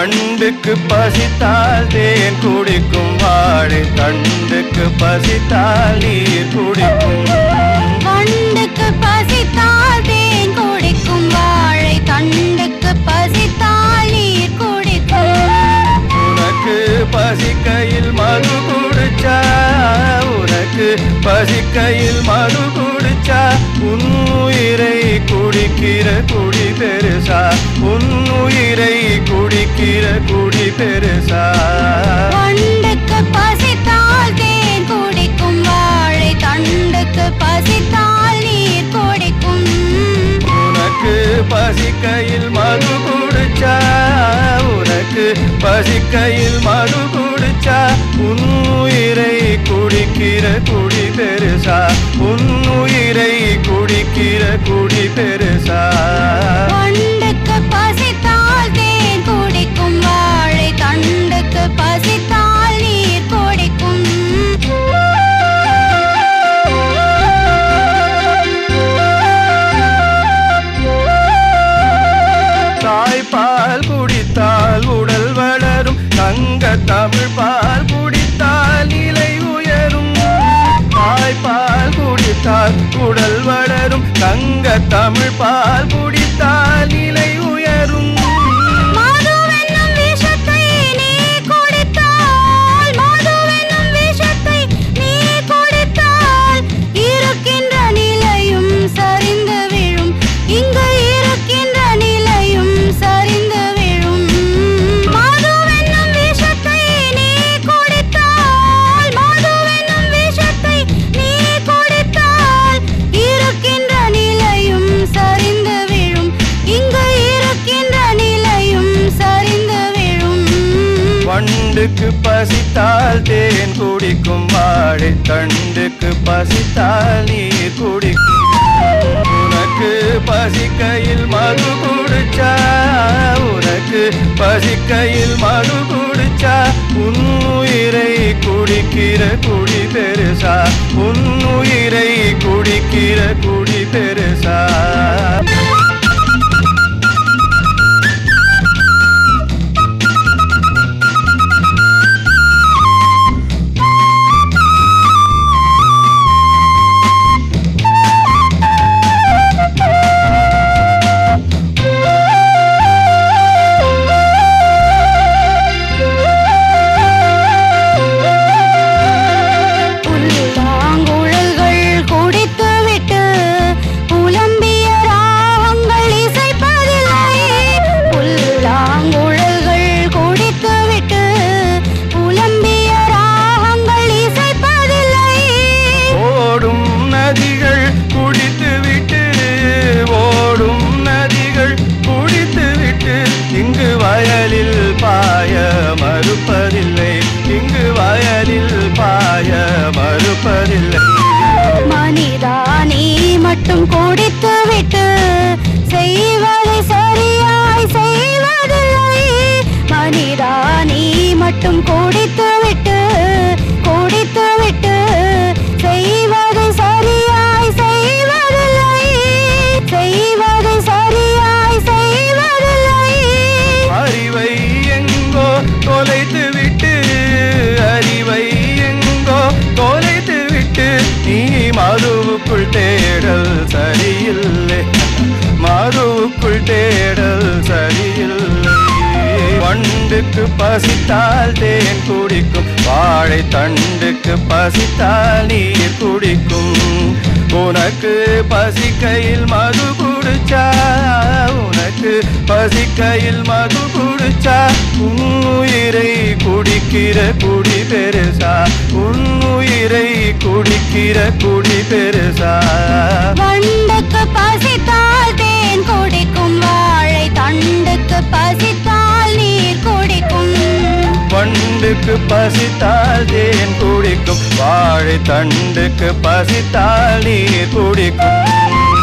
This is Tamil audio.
வண்டுக்கு பசித்தால் தேன் குடிக்கும் வாழை தண்டுக்கு பசித்தால் நீர் குடிக்கும். வண்டுக்கு பசித்தால் தேன் குடிக்கும் வாழை தண்டுக்கு பசித்தால் நீர் குடிக்கும். உனக்கு பசிக்கையில் மது குடிச்சா உனக்கு பசிக்கையில் மது குடிச்சா உன் உயிரை குடிக்கிற குடி பெருசா. உன் உயிரை குடிக்கிற குடி பெருசா. வண்டுக்கு பசித்தால் தேன் குடிக்கும் வாழை. தண்டுக்கு பசித்தால் நீர் குடிக்கும். உனக்கு பசிக்கையில் மது குடிச்சா உனக்கு பசிக்கையில் மது குடிச்சா உன் உயிரை குடிக்கிற குடி பெருசா. உன் உயிரை குடிக்கிற குடி பெருசா பால் குடித்தால் உடல் வளரும். தங்க தமிழ் பால் குடித்தால் நிலை உயரும். தாய்ப்பால் குடித்தால் உடல் வளரும். தங்க தமிழ் பால் குடி வண்டுக்கு பசித்தால் தேன் குடிக்கும் வாழை தண்டுக்கு பசித்தால் நீர் குடிக்கும். உனக்கு பசிக்கையில் மது குடிச்சா உனக்கு பசிக்கையில் மது குடிச்சா உன் உயிரை குடிக்கிற குடி பெருசா. உன் உயிரை குடிக்கிற குடி மறுப்பதில்லை மனிதா நீ மட்டும் குடித்துவிட்டு செய்வதை சரியாய் செய்வதில்லை. மட்டும் குடித்துவிட்டு குடித்துவிட்டு தண்டுக்கு பசித்தால் தேன் குடிக்கும். வாழை தண்டுக்கு பசித்தால் நீர் குடிக்கும். உனக்கு பசிக்கையில் மது குடிச்சா உனக்கு பசிக்கையில் மது குடிச்சா உன் உயிரை குடிக்கிற குடி பெருசா உன் உயிரை குடிக்கிற குடி பெருசா. தண்டுக்கு பசித்தால் தேன் குடிக்கும். வாழை தண்டுக்கு பசித்தால் நீர் குடிக்கும்.